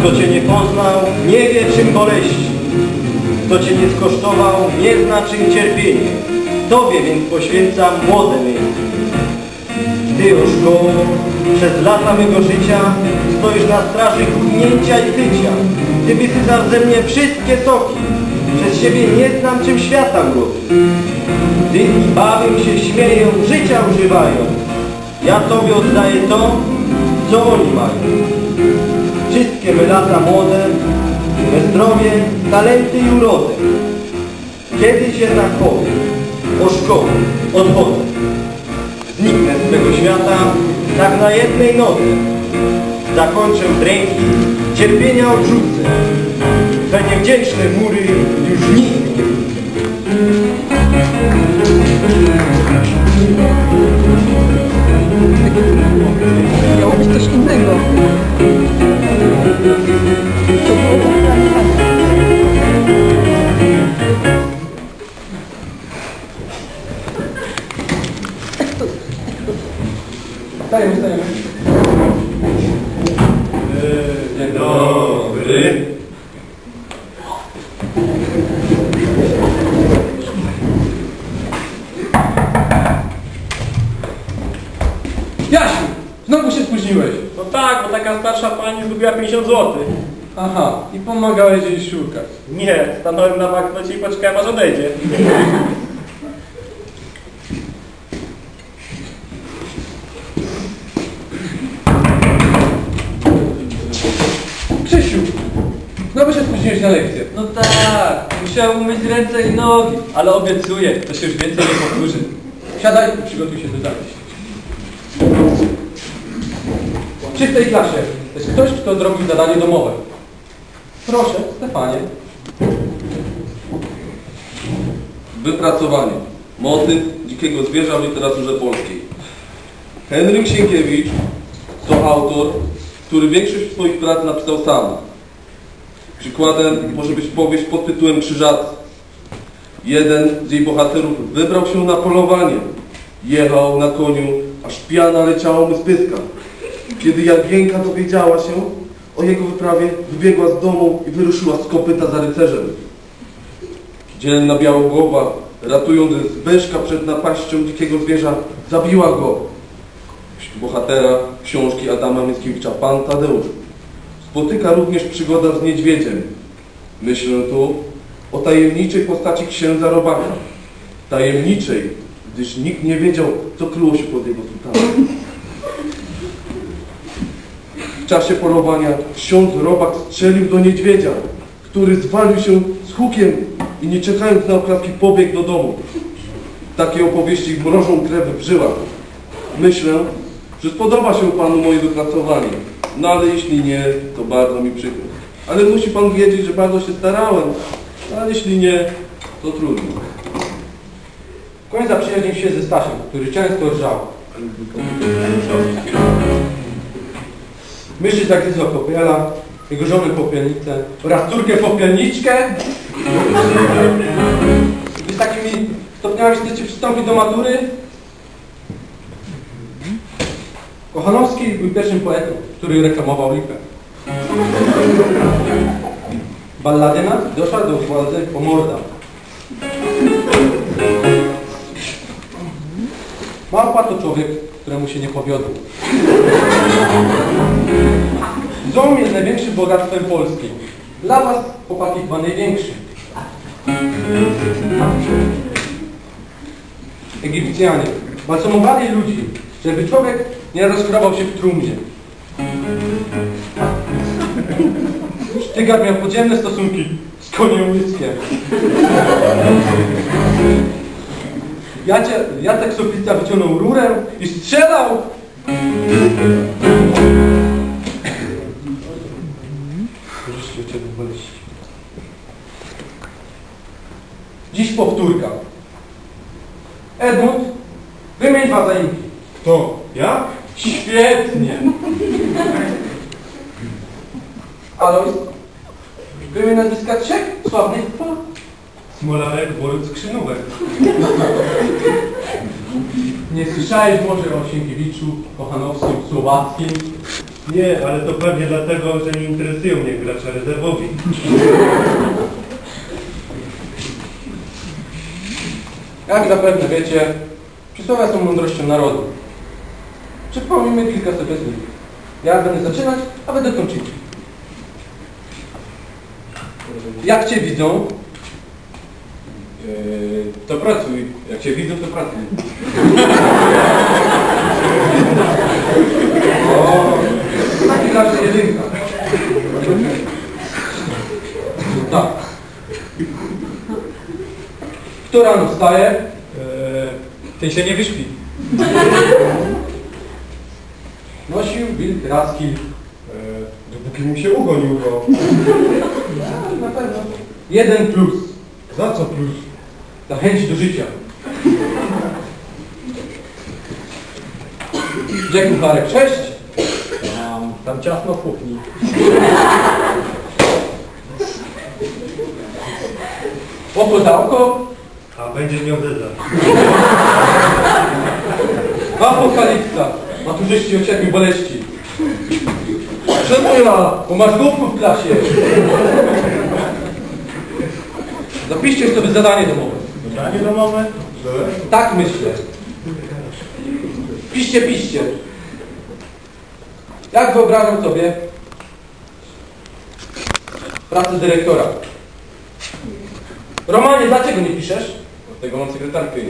Kto Cię nie poznał, nie wie czym boleści. Kto Cię nie skosztował, nie zna czym cierpienie. Tobie więc poświęcam młode miejsce. Ty, Oszko, przez lata mego życia stoisz na straży chudnięcia i tycia. Ty wysysasz ze mnie wszystkie soki. Przez siebie nie znam czym świata mrozi. Ty i mi się śmieją, życia używają. Ja Tobie oddaję to, co oni mają. Wszystkie me lata młode, me zdrowie, talenty i urodę. Kiedyś jednak powiem, o szkołę, odchodzę. Zniknę z tego świata, tak na jednej nodze. Zakończę dręki, cierpienia odrzucę. Te niewdzięczne mury już nikt nie być znowu się spóźniłeś. No tak, bo taka starsza pani zgubiła 50 zł. Aha, i pomagałeś jej szukać. Nie, stanąłem na banknocie i poczekałem aż odejdzie. Krzysiu, znowu się spóźniłeś na lekcję. No tak, musiałem umyć ręce i nogi, ale obiecuję, to się już więcej nie powtórzy. Siadaj i przygotuj się do zajęć. Czy w tej klasie jest ktoś, kto zrobił zadanie domowe? Proszę, Stefanie. Wypracowanie. Motyw dzikiego zwierza w literaturze polskiej. Henryk Sienkiewicz to autor, który większość swoich prac napisał sam. Przykładem może być powieść pod tytułem Krzyżacy. Jeden z jej bohaterów wybrał się na polowanie. Jechał na koniu, aż piana leciała mu z pyska. Kiedy Jagienka dowiedziała się o jego wyprawie, wybiegła z domu i wyruszyła z kopyta za rycerzem. Dzielna Białogłowa, ratując Zbyszka przed napaścią dzikiego zwierza, zabiła go. Bohatera książki Adama Mickiewicza, Pan Tadeusz. Spotyka również przygoda z niedźwiedziem. Myślę tu o tajemniczej postaci księdza Robaka. Tajemniczej, gdyż nikt nie wiedział, co kryło się pod jego sutaną. W czasie polowania ksiądz Robak strzelił do niedźwiedzia, który zwalił się z hukiem i nie czekając na oklaski pobiegł do domu. Takie opowieści mrożą krew w żyłach. Myślę, że spodoba się Panu moje wypracowanie. No ale jeśli nie, to bardzo mi przykro. Ale musi Pan wiedzieć, że bardzo się starałem. A jeśli nie, to trudno. W końcu zaprzyjaźnił się ze Stasiem, który często rżał. Myszy zagryzła popiela, jego żonę popielnicę oraz córkę popielniczkę. Wy z takimi stopniami chcecie przystąpić do matury? Kochanowski był pierwszym poetą, który reklamował lipę. Balladyna doszła do władzy po mordach. Małpa to człowiek, któremu się nie powiodło. Ząb jest największym bogactwem Polski. Dla was, chłopaki, chyba największy. Egipcjanie balsamowali ludzi, żeby człowiek nie rozchorował się w trumnie. Sztygar miał podziemne stosunki z koniem łyskiem. Jacie, Jacek Soplica wyciągnął rurę i strzelał! Dziś powtórka. Edmund, wymień dwa zaimki. To, ja? Świetnie. Alois, wymień nazwiska trzech sławnych Smolarek, Boruc, Skrzynówek. Nie słyszałeś może o Sienkiewiczu, Kochanowskim, Słowackim? Nie, ale to pewnie dlatego, że nie interesują mnie gracze rezerwowi. Jak zapewne wiecie, przysłowia są mądrością narodu. Przypomnijmy kilka sobie z nich. Ja będę zaczynać, a będę kończyć. Jak Cię widzą? Yy, to pracuj. Jak się widzą, to pracuj. W takim razie jedynka. Tak. Kto rano wstaje? Eee, ten się nie wyśpi. Nosił wilk raski. E, dopóki mu się ugo nie urwał. Na pewno. Jeden plus. Za co plus? Za chęć do życia. Gdzie kucharek? Sześć? Tam, ciasno w kuchni. Oko za oko? A będzie miał zeza. Apokalipsa. Maturzyści o siedmiu boleści. Czemu ja? Bo masz głupków w klasie. Zapiszcie sobie zadanie domowe. Zadanie domowe? Tak myślę. Piszcie, piszcie. Jak wyobrażam sobie pracę dyrektora? Romanie, dlaczego nie piszesz? Od tego mam sekretarkę.